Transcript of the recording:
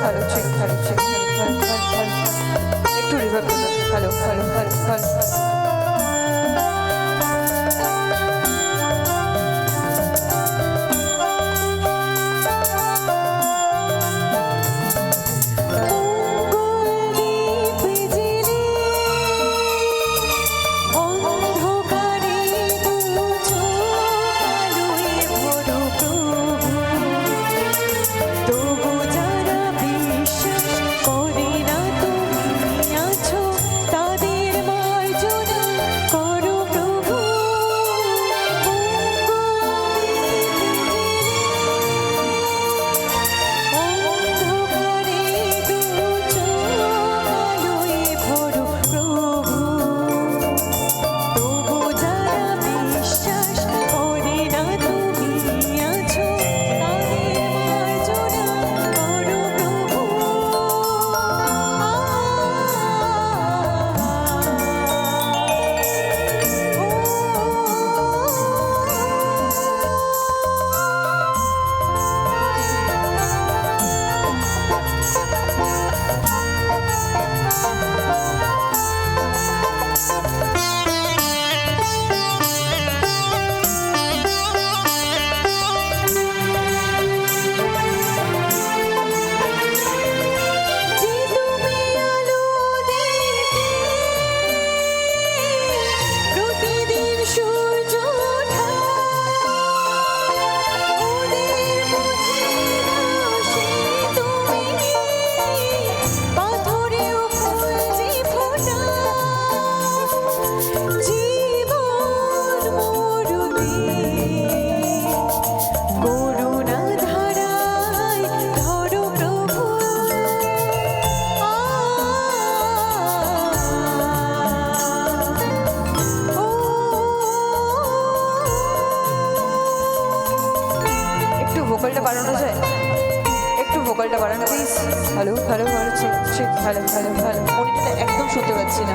Hello check hello check hello hello hello একটু reverb করুন hello hello hello hello ভোকালটা বাড়ানো যায়? একটু ভোকালটা বাড়ানো প্লিজ ভালো ভালো ভালো ঠিক ঠিক ভালো ভালো ভালো। একদম শুনতে পাচ্ছি না।